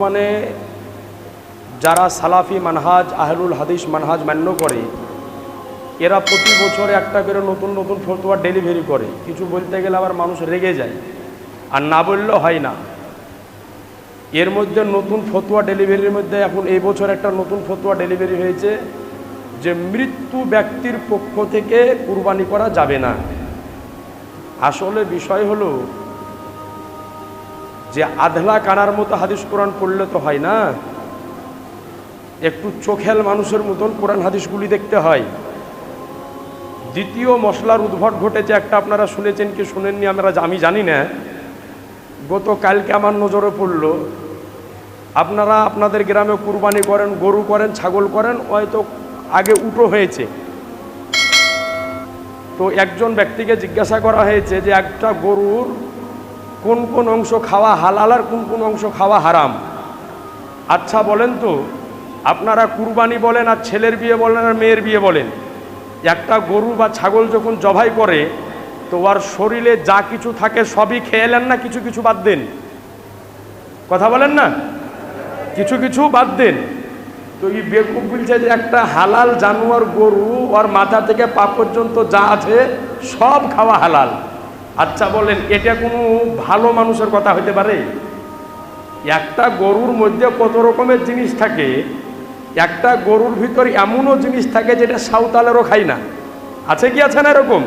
মানে যারা সালাফি মানহাজ, আহলুল হাদিস মানহাজ মান্য করে, এরা প্রতি বছরে একটা করে নতুন নতুন ফতোয়া ডেলিভারি করে। কিছু বলতে গেলে আবার মানুষ রেগে যায়। আর না বললেও হয় না। এর মধ্যে নতুন ফতোয়া ডেলিভারির মধ্যে এখন এই বছর একটা নতুন ফতোয়া ডেলিভারি হয়েছে যে মৃত্যু ব্যক্তির পক্ষ থেকে কুরবানি করা যাবে না। আসলে বিষয় হলো যে আধলা কানার মতো হাদিস কোরআন পড়লে তো হয় না। একটু চোখেল মানুষের মতন কোরআন হাদিসগুলি দেখতে হয়। দ্বিতীয় মশলার উদ্ভট ঘটেছে একটা আপনারা শুনেছেন কি শুনেননি আমরা আমি জানি না। গতকালকে আমার নজরে পড়ল, আপনারা আপনাদের গ্রামে কুরবানি করেন, গরু করেন, ছাগল করেন, হয়তো আগে উটো হয়েছে। তো একজন ব্যক্তিকে জিজ্ঞাসা করা হয়েছে যে একটা গরুর কোন কোন অংশ খাওয়া হালাল আর কোন কোন অংশ খাওয়া হারাম। আচ্ছা বলেন তো, আপনারা কুরবানি বলেন আর ছেলের বিয়ে বলেন আর মেয়ের বিয়ে বলেন, একটা গরু বা ছাগল যখন জবাই করে, তো ওর শরীরে যা কিছু থাকে সবই খেয়েলেন না কিছু কিছু বাদ দেন? কথা বলেন না? কিছু কিছু বাদ দেন। তো এই বেকুব বলছে যে একটা হালাল জানোয়ার গরু ওর মাথা থেকে পা পর্যন্ত যা আছে সব খাওয়া হালাল। আচ্ছা বলেন, এটা কোনো ভালো মানুষের কথা হতে পারে? একটা গরুর মধ্যে কত রকমের জিনিস থাকে, একটা গরুর ভিতর এমনও জিনিস থাকে যেটা সাঁওতালেরও খাই না। আছে কি আছে না এরকম?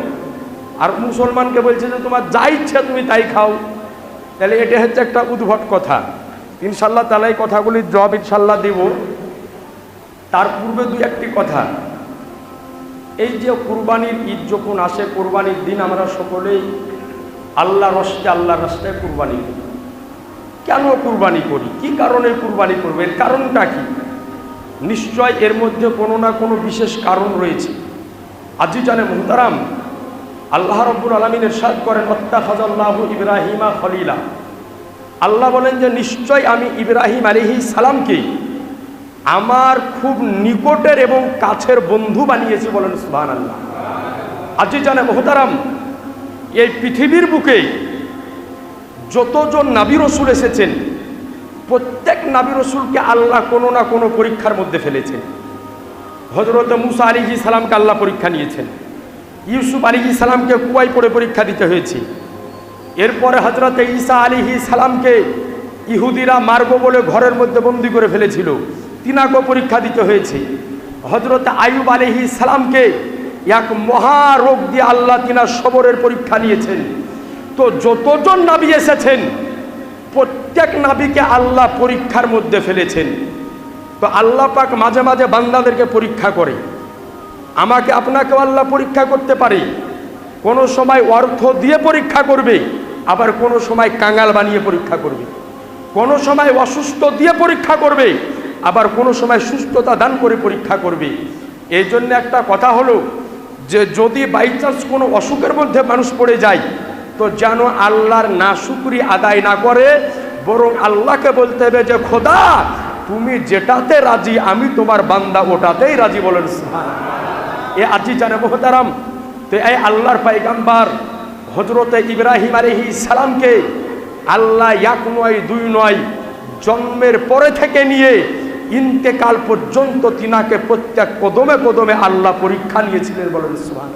আর মুসলমানকে বলছে যে, তোমার যা ইচ্ছা তুমি তাই খাও। তাহলে এটা হচ্ছে একটা উদ্ভট কথা। ইনশাল্লাহ তাহলে এই কথাগুলির জবাব ইনশাল্লাহ দিব। তার পূর্বে দুই একটি কথা। এই যে কুরবানির ঈদ যখন আসে, কোরবানির দিন আমরা সকলেই আল্লাহ রস্তে, আল্লাহ রাস্তায় কুরবানি করি। কেন কুরবানি করি? কি কারণে কুরবানি করব? এর কারণটা কি? নিশ্চয় এর মধ্যে কোনো না কোনো বিশেষ কারণ রয়েছে। আজি জানে মুহতারাম আল্লাহ রব্বুল আলমিন এরশাদ করেন অত্তা খাজাল্লাহু ইব্রাহিমা খলিলা। আল্লাহ বলেন যে, নিশ্চয় আমি ইব্রাহিম আলিহি সালামকে আমার খুব নিকটের এবং কাছের বন্ধু বানিয়েছি বলেন সুহান আল্লাহ আজি জানে মোহতারাম এই পৃথিবীর বুকে যতজন নাবি রসুল এসেছেন, প্রত্যেক নাবি রসুলকে আল্লাহ কোনো না কোনো পরীক্ষার মধ্যে ফেলেছেন। হজরত মুসা আলিজি সালামকে আল্লাহ পরীক্ষা নিয়েছেন। ইউসুফ আলিজি সালামকে কুয়াই পড়ে পরীক্ষা দিতে হয়েছে। এরপরে হজরত ঈসা আলিহি সালামকে ইহুদিরা মারব বলে ঘরের মধ্যে বন্দি করে ফেলেছিল। তিনাকেও পরীক্ষা দিতে হয়েছে। হজরত আয়ুব আলিহি সালামকে এক মহারোগ দিয়ে আল্লাহ তিনার সবরের পরীক্ষা নিয়েছেন। তো যতজন নাবি এসেছেন, প্রত্যেক নাবিকে আল্লাহ পরীক্ষার মধ্যে ফেলেছেন। তো আল্লাহ পাক মাঝে মাঝে বান্দাদেরকে পরীক্ষা করে। আমাকে আপনাকেও আল্লাহ পরীক্ষা করতে পারে। কোনো সময় অর্থ দিয়ে পরীক্ষা করবে, আবার কোনো সময় কাঙাল বানিয়ে পরীক্ষা করবে। কোনো সময় অসুস্থ দিয়ে পরীক্ষা করবে, আবার কোনো সময় সুস্থতা দান করে পরীক্ষা করবে। এই জন্য একটা কথা হলো যে যদি বাই চান্স কোনো অসুখের মধ্যে মানুষ পড়ে যায়, তো যেন আল্লাহর না শুক্রি আদায় না করে, বরং আল্লাহকে বলতে হবে যে, খোদা, তুমি যেটাতে রাজি, আমি তোমার বান্দা ওটাতেই রাজি বলেন। এ আজি জানে মোহতারাম। তো এই আল্লাহর পাইগাম্বার হজরতে ইব্রাহিম আলহি সালামকে আল্লাহ এক নয়, দুই নয়, জন্মের পরে থেকে নিয়ে ইন্তেকাল পর্যন্ত তিনাকে প্রত্যেক কদমে কদমে আল্লাহ পরীক্ষা নিয়েছিলেন বলেন সুহান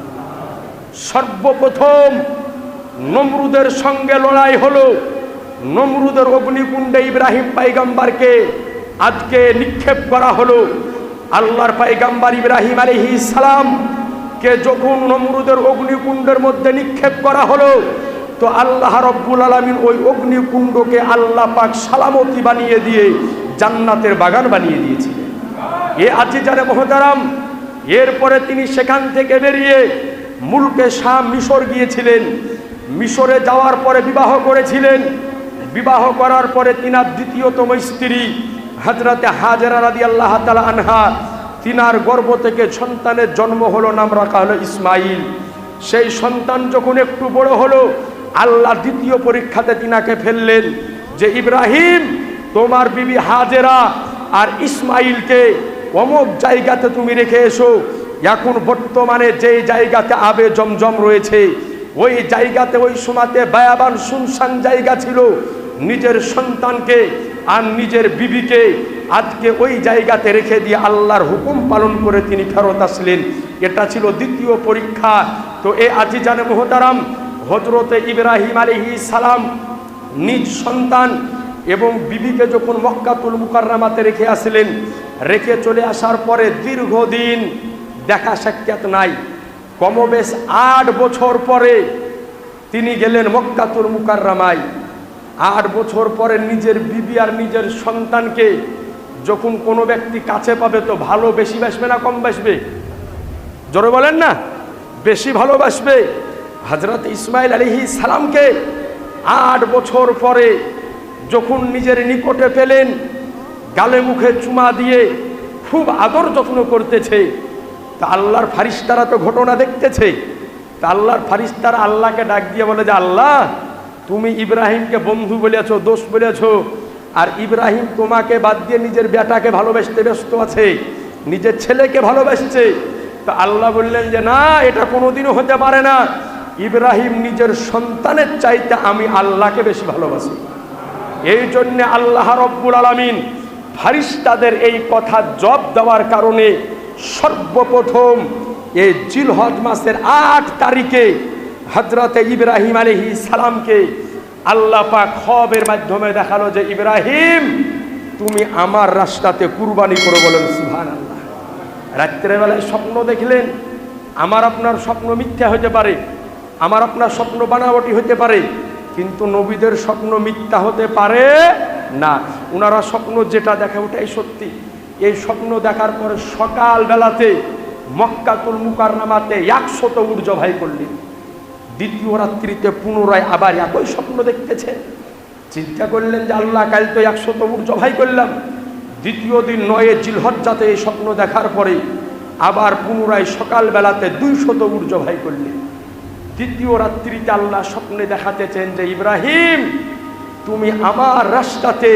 সর্বপ্রথম নমরুদের সঙ্গে লড়াই হলো। নমরুদের অগ্নিকুণ্ডে ইব্রাহিম পাইগাম্বারকে আজকে নিক্ষেপ করা হলো। আল্লাহর পাইগাম্বার ইব্রাহিম আলহি সালাম কে যখন নমরুদের অগ্নিকুণ্ডের মধ্যে নিক্ষেপ করা হলো, তো আল্লাহ রব্বুল আলমিন ওই অগ্নিকুণ্ডকে আল্লাহ পাক সালামতি বানিয়ে দিয়ে জান্নাতের বাগান বানিয়ে দিয়েছিলেন এ আজি জানে মহতারাম, এরপরে তিনি সেখান থেকে বেরিয়ে মুলকে শাহ মিশর গিয়েছিলেন। মিশরে যাওয়ার পরে বিবাহ করেছিলেন। বিবাহ করার পরে তিনার দ্বিতীয়তম স্ত্রী হাজরাতে হাজরা রাদি আল্লাহ তালা আনহা, তিনার গর্ভ থেকে সন্তানের জন্ম হলো নাম রাখা হলো ইসমাইল। সেই সন্তান যখন একটু বড় হলো, আল্লাহ দ্বিতীয় পরীক্ষাতে তিনাকে ফেললেন যে ইব্রাহিম তোমার বিবি হাজেরা আর ইসমাইলকে অমুক জায়গাতে তুমি রেখে এসো। এখন বর্তমানে যেই জায়গাতে আবে জমজম রয়েছে, ওই জায়গাতে ওই সময়তে বায়াবান শুনশান জায়গা ছিল। নিজের সন্তানকে আর নিজের বিবিকে আজকে ওই জায়গাতে রেখে দিয়ে আল্লাহর হুকুম পালন করে তিনি ফেরত আসলেন। এটা ছিল দ্বিতীয় পরীক্ষা। তো এ আজি জানে মোহতারাম হজরতে ইব্রাহিম আলহি সালাম, নিজ সন্তান এবং বিবিকে যখন মক্কাতুল মুকাররামাতে রেখে আসলেন, রেখে চলে আসার পরে দীর্ঘদিন দেখা সাক্ষাৎ নাই। কমবেশ আট বছর পরে তিনি গেলেন মক্কাতুল মুকাররামায়। আট বছর পরে নিজের বিবি আর নিজের সন্তানকে যখন কোনো ব্যক্তি কাছে পাবে তো ভালো বেশি বাসবে না কম বাসবে? জোরে বলেন না, বেশি ভালোবাসবে হজরত ইসমাইল আলিহি সালামকে আট বছর পরে যখন নিজের নিকটে পেলেন, গালে মুখে চুমা দিয়ে খুব আদর যত্ন করতেছে। তা আল্লাহর ফারিস্তারা তো ঘটনা দেখতেছে। তা আল্লাহর ফারিস্তারা আল্লাহকে ডাক দিয়ে বলে যে, আল্লাহ, তুমি ইব্রাহিমকে বন্ধু বলেছ, দোষ বলেছ, আর ইব্রাহিম তোমাকে বাদ দিয়ে নিজের বেটাকে ভালোবাসতে ব্যস্ত আছে, নিজের ছেলেকে ভালোবাসছে। তা আল্লাহ বললেন যে, না, এটা কোনোদিনও হতে পারে না। ইব্রাহিম নিজের সন্তানের চাইতে আমি আল্লাহকে বেশি ভালোবাসি। এই জন্যে আল্লাহ রব্বুল আলমিন ফারিস্তাদের এই কথা জব দেওয়ার কারণে সর্বপ্রথম এই জিলহজ মাসের আট তারিখে হজরতে ইব্রাহিম আলহি সালামকে আল্লাহ পাক খবের মাধ্যমে দেখাল যে, ইব্রাহিম, তুমি আমার রাস্তাতে কুরবানি করো বলেন সুহান আল্লাহ রাত্রেবেলায় স্বপ্ন দেখলেন। আমার আপনার স্বপ্ন মিথ্যা হতে পারে, আমার আপনার স্বপ্ন বানাবটি হতে পারে কিন্তু নবীদের স্বপ্ন মিথ্যা হতে পারে না। ওনারা স্বপ্ন যেটা দেখে ওটাই সত্যি। এই স্বপ্ন দেখার পরে সকাল বেলাতে মক্কাতুল মুকার নামাতে একশত উর্জ ভাই করলেন। দ্বিতীয় রাত্রিতে পুনরায় আবার একই স্বপ্ন দেখতেছে। চিন্তা করলেন যে আল্লাহ, কাল তো একশত উর্জ ভাই করলাম। দ্বিতীয় দিন নয়ে জিলহজ্জাতে এই স্বপ্ন দেখার পরে আবার পুনরায় সকালবেলাতে দুই শত উর্জ ভাই করলেন। দ্বিতীয় রাত্রিতে আল্লাহ স্বপ্নে দেখাতেছেন যে, ইব্রাহিম, তুমি আমার রাস্তাতে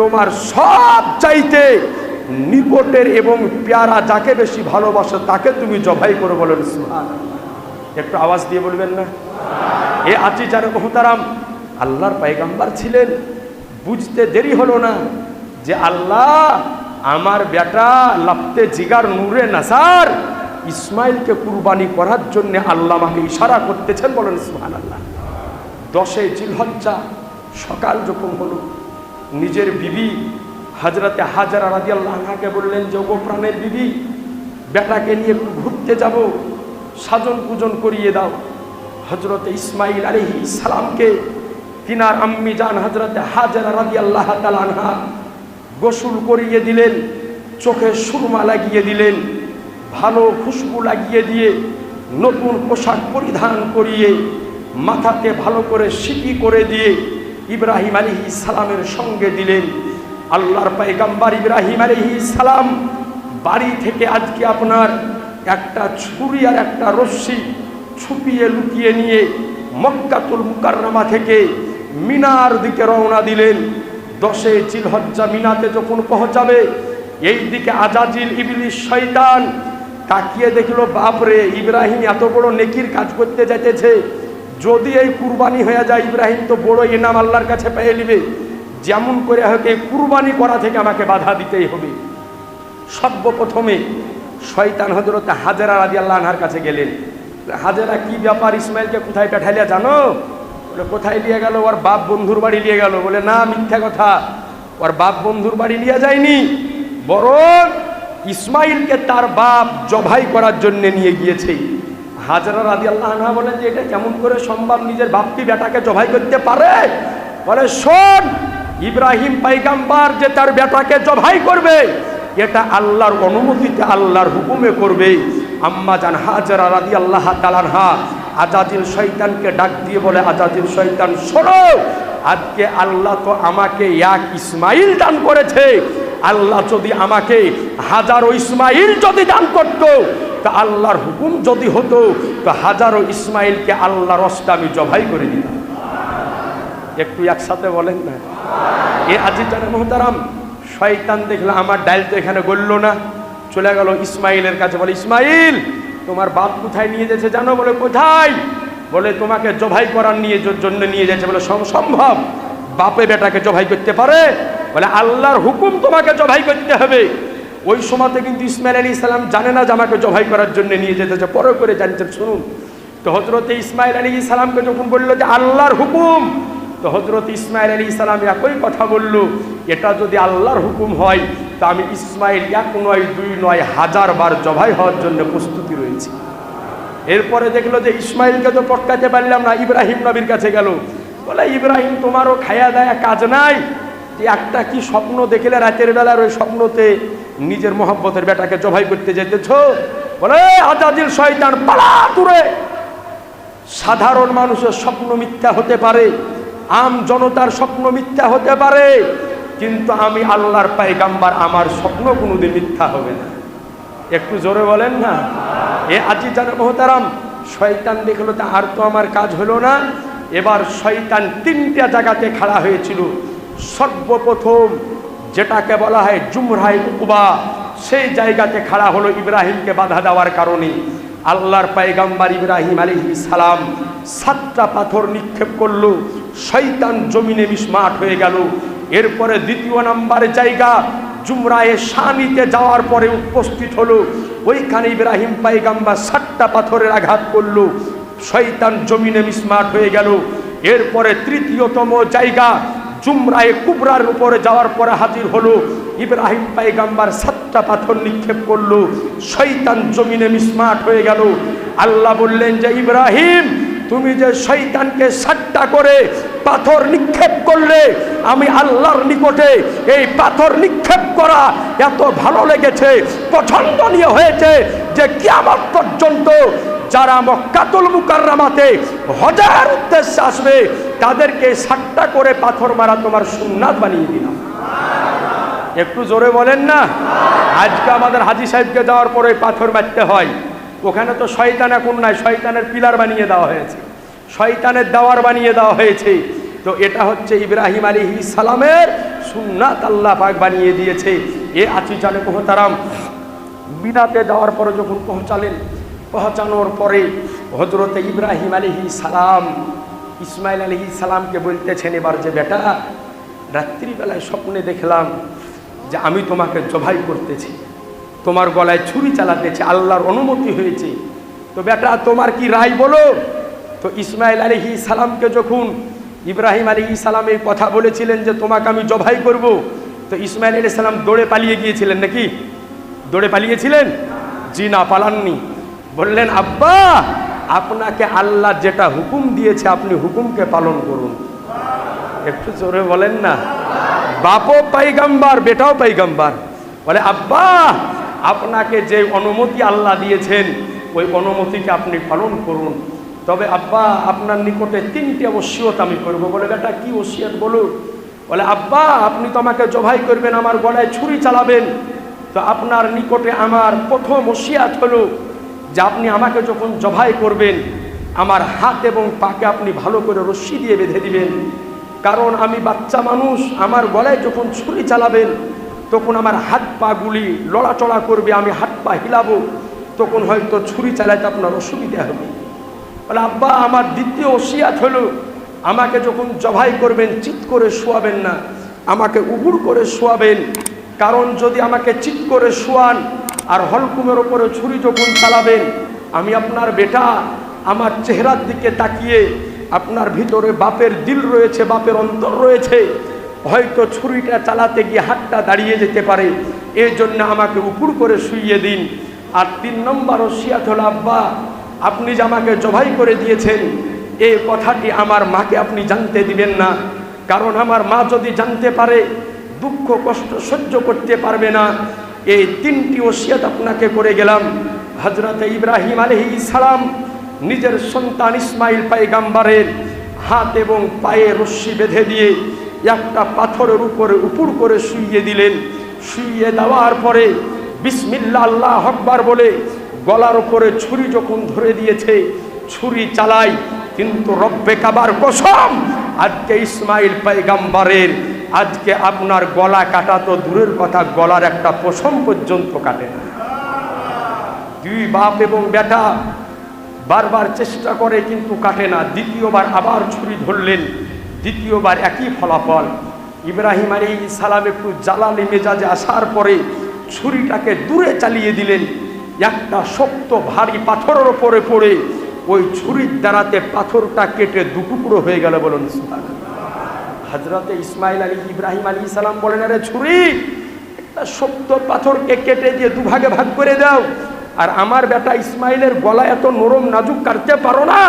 তোমার সব চাইতে নিকটের এবং পেয়ারা যাকে বেশি ভালোবাসো তাকে তুমি জবাই করে বলেন সুহান একটু আওয়াজ দিয়ে বলবেন না? এ আচি যার মোহতারাম, আল্লাহর পায়গাম্বার ছিলেন। বুঝতে দেরি হলো না যে আল্লাহ আমার বেটা লাপতে জিগার নূরে নাসার ইসমাইলকে কুরবানি করার জন্য আল্লাহ আমাকে ইশারা করতেছেন বলেন সুহান আল্লাহ দশে জিলহজ্জা, সকাল যখন হলো, নিজের বিবি হাজরাতে হাজারা রাজি আল্লাহকে বললেন যে প্রাণের বিবি, বেটাকে নিয়ে একটু ঘুরতে যাব, সাজন পূজন করিয়ে দাও। হজরতে ইসমাইল আলহি সালামকে তিনার আম্মি জান হজরতে হাজারা রাজি আল্লাহ তালানহা গোসল করিয়ে দিলেন, চোখে সুরমা লাগিয়ে দিলেন। ভালো খুশবু লাগিয়ে দিয়ে নতুন পোশাক পরিধান করিয়ে মাথাতে ভালো করে সিটি করে দিয়ে ইব্রাহিম আলী সালামের সঙ্গে দিলেন। আল্লাহর পাইগাম্বার ইব্রাহিম আলী সালাম বাড়ি থেকে আজকে আপনার একটা ছুরি আর একটা রশ্মি ছুপিয়ে লুকিয়ে নিয়ে মক্কাতুল মুকারনামা থেকে মিনার দিকে রওনা দিলেন। দশে চিলহজ্জা মিনাতে যখন পৌঁছাবে, এই দিকে আজাজিল ইবলিশ শয়তান তাকিয়ে দেখল, বাপরে, ইব্রাহিম এত বড় নেকির কাজ করতে যাইতেছে। যদি এই কুরবানি হয়ে যায়, ইব্রাহিম তো বড় ইনাম আল্লাহর কাছে পেয়ে নিবে। যেমন করে হোক এই কুরবানি করা থেকে আমাকে বাধা দিতেই হবে। সর্বপ্রথমে শয়তান হজরত হাজেরা রাজি আল্লাহ আনহার কাছে গেলেন। হাজেরা, কি ব্যাপার ইসমাইলকে কোথায় পাঠাইলে জানো? বলে, কোথায় নিয়ে গেল? ওর বাপ বন্ধুর বাড়ি নিয়ে গেল। বলে, না, মিথ্যা কথা। ওর বাপ বন্ধুর বাড়ি নিয়ে যায়নি। বরং ইসমাইলকে তার বাপ জবাই করার জন্য নিয়ে গিয়েছে। হাজারা রাজি আল্লাহ আনহা বলেন যে, এটা কেমন করে সম্ভব নিজের বাপকে, বেটাকে জবাই করতে পারে? বলে, শোন, ইব্রাহিম পাইগাম্বার যে তার বেটাকে জবাই করবে, এটা আল্লাহর অনুমতিতে আল্লাহর হুকুমে করবে। আম্মা জান হাজারা রাদি আল্লাহ তালানহা আজাজিল শৈতানকে ডাক দিয়ে বলে, আজাজিল শৈতান শোনো, আজকে আল্লাহ তো আমাকে এক ইসমাইল দান করেছে। আল্লাহ যদি আমাকে হাজারো ইসমাইল যদি দান করত, তা আল্লাহর হুকুম যদি হতো, তো হাজারো ইসমাইলকে আল্লাহ রসটা আমি জবাই করে দিতাম। একটু একসাথে বলেন না। এ আজি জানে মোহতারাম, শয়তান দেখল আমার ডাইল তো এখানে গড়ল না। চলে গেল ইসমাইলের কাছে, বলে, ইসমাইল, তোমার বাপ কোথায় নিয়ে যাচ্ছে জানো? বলে, কোথায়? বলে, তোমাকে জবাই করার নিয়ে জন্য নিয়ে যাচ্ছে। বলে, সম- সম্ভব। বাপে বেটাকে জবাই করতে পারে? বলে, আল্লাহর হুকুম তোমাকে জবাই করতে হবে। ওই সময়তে কিন্তু ইসমাইল আলী ইসলাম জানে না যে আমাকে জবাই করার জন্য নিয়ে যেতেছে। পরে করে জানছেন, শুনুন। তো হজরতে ইসমাইল আলী ইসলামকে যখন বলল যে, আল্লাহর হুকুম, তো হজরত ইসমাইল আলী ইসলাম একই কথা বলল, এটা যদি আল্লাহর হুকুম হয়, তা আমি ইসমাইল এক নয় দুই নয় হাজার বার জবাই হওয়ার জন্য প্রস্তুতি রয়েছে। এরপরে দেখল যে, ইসমাইলকে তো পটকাতে পারলাম না, ইব্রাহিম নবীর কাছে গেল। বলে, ইব্রাহিম, তোমারও খায়া দেয়া কাজ নাই। একটা কি স্বপ্ন দেখলে রাতের বেলার ওই স্বপ্নতে নিজের মহব্বতের বেটাকে জবাই করতে যেতেছ বলে আজাদিল শয়তান, পালা দূরে। সাধারণ মানুষের স্বপ্ন মিথ্যা হতে পারে, আম জনতার স্বপ্ন মিথ্যা হতে পারে, কিন্তু আমি আল্লাহর পাইগাম্বার আমার স্বপ্ন কোনোদিন মিথ্যা হবে না। একটু জোরে বলেন না? এ আজি জানে মহতারাম, শয়তান দেখল তা আর তো আমার কাজ হলো না। এবার শয়তান তিনটা জায়গাতে খাড়া হয়েছিল। সর্বপ্রথম যেটাকে বলা হয় জুমরাই উকুবা, সেই জায়গাতে খাড়া হলো ইব্রাহিমকে বাধা দেওয়ার কারণে। আল্লাহর পায়গাম্বার ইব্রাহিম আলী সালাম সাতটা পাথর নিক্ষেপ করল, শয়তান জমিনে মিসমাট হয়ে গেল। এরপরে দ্বিতীয় নাম্বার জায়গা, জুমরায়ে স্বামীতে যাওয়ার পরে উপস্থিত হলো। ওইখানে ইব্রাহিম পাইগাম্বা সাতটা পাথরের আঘাত করল, শয়তান জমিনে মিসমাট হয়ে গেল। এরপরে তৃতীয়তম জায়গা জুমরায়ে কুবরার উপরে যাওয়ার পরে হাজির হলো। ইব্রাহিম পাইগাম্বার সাতটা পাথর নিক্ষেপ করল। শয়তান জমিনে মিসমাট হয়ে গেল। আল্লাহ বললেন যে, ইব্রাহিম, তুমি যে শৈতানকে সাতটা করে পাথর নিক্ষেপ করলে, আমি আল্লাহর নিকটে এই পাথর নিক্ষেপ করা এত ভালো লেগেছে, পছন্দনীয় হয়েছে যে কিয়ামত পর্যন্ত যারা মক্কাতুল মুকাররামাতে হজার উদ্দেশ্যে আসবে, তাদেরকে সাট্টা করে পাথর মারা তোমার সুন্নাত বানিয়ে দিলাম। একটু জোরে বলেন না? আজকে আমাদের হাজি সাহেবকে যাওয়ার পরে পাথর মারতে হয়। ওখানে তো শয়তান এখন নাই শয়তানের পিলার বানিয়ে দেওয়া হয়েছে। শয়তানের দেওয়ার বানিয়ে দেওয়া হয়েছে। তো এটা হচ্ছে ইব্রাহিম আলী সালামের সুন্নাত আল্লাহ পাক বানিয়ে দিয়েছে। এ আছি জানে মোহতারাম বিনাতে যাওয়ার পরে যখন পৌঁছালেন পৌঁছানোর পরে হজরতে ইব্রাহিম আলী সালাম ইসমাইল আলী সালামকে বলতেছেন, এবার যে বেটা, রাত্রিবেলায় স্বপ্নে দেখলাম যে আমি তোমাকে জবাই করতেছি। তোমার গলায় ছুরি চালাতেছে, আল্লাহর অনুমতি হয়েছে। তো বেটা, তোমার কি রায় বলো? তো ইসমাইল আলহি সালামকে যখন ইব্রাহিম আলী সালাম এই কথা বলেছিলেন যে তোমাকে আমি জবাই করব, তো ইসমাইল আলী সালাম দৌড়ে পালিয়ে গিয়েছিলেন নাকি? দৌড়ে পালিয়েছিলেন? জি না, পালাননি। বললেন, আব্বা, আপনাকে আল্লাহ যেটা হুকুম দিয়েছে, আপনি হুকুমকে পালন করুন। একটু জোরে বলেন না। বাপও পাইগাম্বার, বেটাও পাইগাম্বার। বলে, আব্বা, আপনাকে যে অনুমতি আল্লাহ দিয়েছেন, ওই অনুমতিকে আপনি পালন করুন। তবে, আব্বা, আপনার নিকটে তিনটে ওসিয়ত আমি করব। বলে, বেটা, কি ওসিয়ত বলুন বলে, আব্বা, আপনি তো আমাকে জবাই করবেন, আমার গলায় ছুরি চালাবেন। তো আপনার নিকটে আমার প্রথম ওসিয়াত হলো যে আপনি আমাকে যখন জবাই করবেন, আমার হাত এবং পাকে আপনি ভালো করে রশ্মি দিয়ে বেঁধে দিবেন। কারণ আমি বাচ্চা মানুষ, আমার গলায় যখন ছুরি চালাবেন, তখন আমার হাত পাগুলি লড়াচড়া করবে, আমি হাত পা হিলাবো, তখন হয়তো ছুরি চালাইতে আপনার অসুবিধা হবে। বলে, আব্বা, আমার দ্বিতীয় ওসিয়াত হলো, আমাকে যখন জবাই করবেন, চিৎ করে শোয়াবেন না। আমাকে উবুর করে শোয়াবেন। কারণ যদি আমাকে চিৎ করে শোয়ান আর হলকুমের ওপরে ছুরি যখন চালাবেন, আমি আপনার বেটা আমার চেহারার দিকে তাকিয়ে আপনার ভিতরে বাপের দিল রয়েছে, বাপের অন্তর রয়েছে। হয়তো ছুরিটা চালাতে গিয়ে হাতটা দাঁড়িয়ে যেতে পারে। এই জন্য আমাকে উপুর করে শুইয়ে দিন। আর তিন নম্বর ওসিয়াত হল, আব্বা, আপনি যে আমাকে জবাই করে দিয়েছেন এই কথাটি আমার মাকে আপনি জানতে দিবেন না। কারণ আমার মা যদি জানতে পারে, দুঃখ কষ্ট সহ্য করতে পারবে না। এই তিনটি ওসিয়াত আপনাকে করে গেলাম। হজরত ইব্রাহিম আলহি সালাম নিজের সন্তান ইসমাইল পাইগাম্বারের হাত এবং পায়ে রশ্মি বেঁধে দিয়ে একটা পাথরের উপরে উপুর করে শুইয়ে দিলেন। শুইয়ে দেওয়ার পরে বিসমিল্লা আল্লাহ হকবার বলে গলার উপরে ছুরি যখন ধরে দিয়েছে, ছুরি চালাই কিন্তু রব্বে কাবার কসম আজকে ইসমাইল পাইগাম্বারের আজকে আপনার গলা কাটা তো দূরের কথা, গলার একটা পশম পর্যন্ত কাটে। না দুই বাপ এবং বেটা বারবার চেষ্টা করে কিন্তু কাটে না। দ্বিতীয়বার আবার ছুরি ধরলেন, দ্বিতীয়বার একই ফলাফল। ইব্রাহিম আলী সালাম একটু জ্বালালি মেজাজে আসার পরে ছুরিটাকে দূরে চালিয়ে দিলেন। একটা শক্ত ভারী পাথরের ওপরে পড়ে ওই ছুরির দ্বারাতে পাথরটা কেটে দুটুকরো হয়ে গেল বলুন সুহান হজরতে ইসমাইল আলী ইব্রাহিম আলী সালাম বলেন, আরে ছুরি, একটা শক্ত পাথরকে কেটে দিয়ে দুভাগে ভাগ করে দাও। আর আমার বেটা ইসমাইলের গলা এত নরম নাজুক কাটতে পারো না।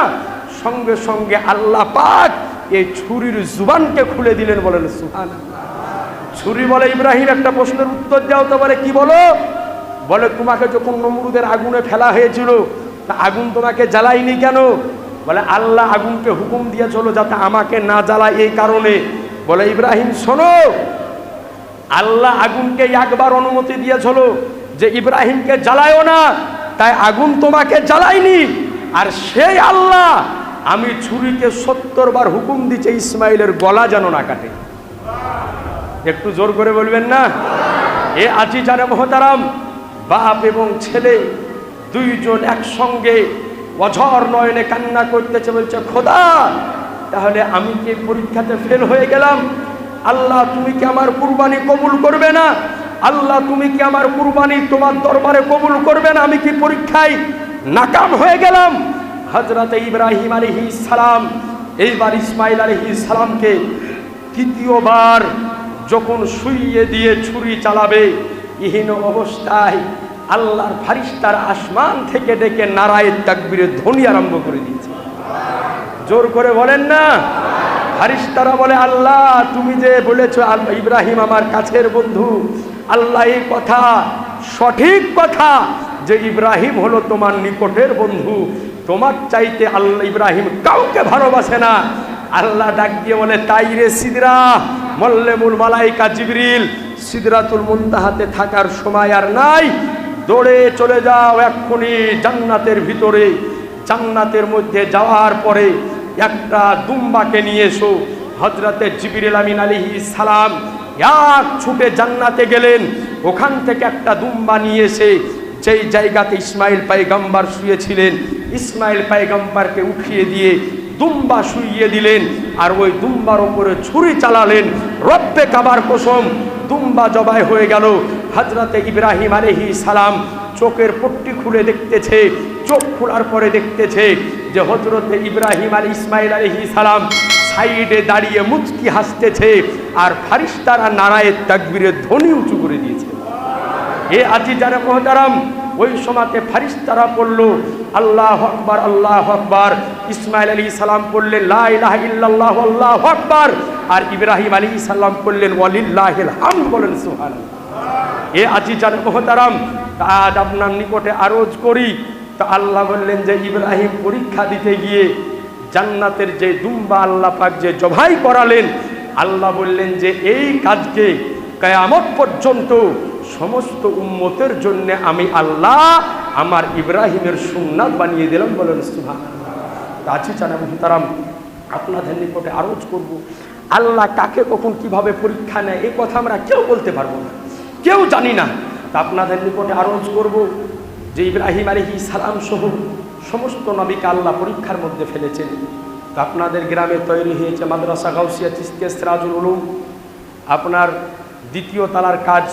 সঙ্গে সঙ্গে আল্লাহ পাক এই ছুরির জুবানকে খুলে দিলেন বলেন সুহান ছুরি বলে ইব্রাহিম, একটা প্রশ্নের উত্তর দাও তো বলে কি বলো? বলে, তোমাকে যখন নমরুদের আগুনে ফেলা হয়েছিল, তা আগুন তোমাকে জ্বালায়নি কেন? বলে, আল্লাহ আগুনকে হুকুম দিয়ে চলো যাতে আমাকে না জ্বালায় এই কারণে। বলে, ইব্রাহিম, শোনো। আল্লাহ আগুনকে একবার অনুমতি দিয়েছিল যে ইব্রাহিমকে জ্বালায়ও না, তাই আগুন তোমাকে জ্বালায়নি। আর সেই আল্লাহ, আমি ছুরিকে সত্তর বার হুকুম দিচ্ছে, ইসমাইলের গলা যেন না কাটে। একটু জোর করে বলবেন না? এ আজি জানে মহতারাম, বাপ এবং ছেলে দুইজন একসঙ্গে অঝর নয়নে কান্না করতেছে, বলছে, খোদা, তাহলে আমি কি পরীক্ষাতে ফেল হয়ে গেলাম? আল্লাহ, তুমি কি আমার কুরবানি কবুল করবে না? আল্লাহ, তুমি কি আমার কুরবানি তোমার দরবারে কবুল করবে না? আমি কি পরীক্ষায় নাকাম হয়ে গেলাম? হজরত ইব্রাহিম আলহি সালাম, এইবার ইসমাইল আলহি সালামকে তৃতীয়বার যখন শুইয়ে দিয়ে ছুরি চালাবে, ইহীন অবস্থায় আল্লাহর ফারিস্তার আসমান থেকে ডেকে নারায়ের তাকবীরের ধ্বনি আরম্ভ করে দিয়েছে। জোর করে বলেন না। ফারিস্তারা বলে, আল্লাহ, তুমি যে বলেছ ইব্রাহিম আমার কাছের বন্ধু, আল্লাহ এই কথা, সঠিক কথা যে ইব্রাহিম হলো তোমার নিকটের বন্ধু। তোমার চাইতে আল্লাহ, ইব্রাহিম কাউকে ভালোবাসে না। আল্লাহ ডাক দিয়ে বলে, তাই রে সিদরা, মল্লেমুল মালাইকা জিবরিল, সিদরাতুল মুন্তাহাতে থাকার সময় আর নাই। দৌড়ে চলে যাও এক্ষুনি জান্নাতের ভিতরে। জান্নাতের মধ্যে যাওয়ার পরে একটা দুম্বাকে নিয়ে এসো। হজরতে জিবির আমিন আলিহি সালাম এক ছুটে জান্নাতে গেলেন। ওখান থেকে একটা দুম্বা নিয়ে এসে যেই জায়গাতে ইসমাইল পাইগাম্বার শুয়েছিলেন, ইসমাইল পাইগাম্বারকে উঠিয়ে দিয়ে দুম্বা শুইয়ে দিলেন আর ওই দুম্বার ওপরে ছুরি চালালেন। রব্বে কাবার কসম, দুম্বা জবাই হয়ে গেল। হজরতে ইব্রাহিম আলহি সালাম চোখের পট্টি খুলে দেখতেছে, চোখ খোলার পরে দেখতেছে যে হজরতে ইব্রাহিম আলী ইসমাইল আলহি সালাম সাইডে দাঁড়িয়ে মুচকি হাসতেছে আর ফারিস্তারা নারায়ের তাকবীরের ধ্বনি উঁচু করে দিয়েছে। এ আজি যারা মহতারাম, ওই সময়তে ফারিস্তারা পড়ল আল্লাহ আকবার আল্লাহ আকবার। ইসমাইল আলী সালাম পড়লেন লা ইলাহা ইল্লাল্লাহু, আল্লাহু আকবার। আর ইব্রাহিম আলী সালাম পড়লেন ওয়ালিল্লাহিল হামদ, বলেন সুবহান এ আজি যারা মহতারাম আজ আপনার নিকটে আরজ করি। তা আল্লাহ বললেন যে, ইব্রাহিম পরীক্ষা দিতে গিয়ে জান্নাতের যে দুম্বা আল্লাহ পাক যে জবাই করালেন, আল্লাহ বললেন যে, এই কাজকে কেয়ামত পর্যন্ত সমস্ত উম্মতের জন্য আমি আল্লাহ আমার ইব্রাহিমের সুন্নাত বানিয়ে দিলাম বলেন সুভা আছি চানা মুহতারাম, আপনাদের নিকটে আরজ করব। আল্লাহ কাকে কখন কীভাবে পরীক্ষা নেয়, এ কথা আমরা কেউ বলতে পারব না। কেউ জানি না। তা আপনাদের নিকটে আরজ করব যে ইব্রাহিম আলহি সালাম সহ সমস্ত নবীকে আল্লাহ পরীক্ষার মধ্যে ফেলেছেন। তো আপনাদের গ্রামে তৈরি হয়েছে মাদ্রাসা গাউসিয়া চিস্তিয়া সিরাজুল উলুম। আপনার দ্বিতীয় তালার কাজ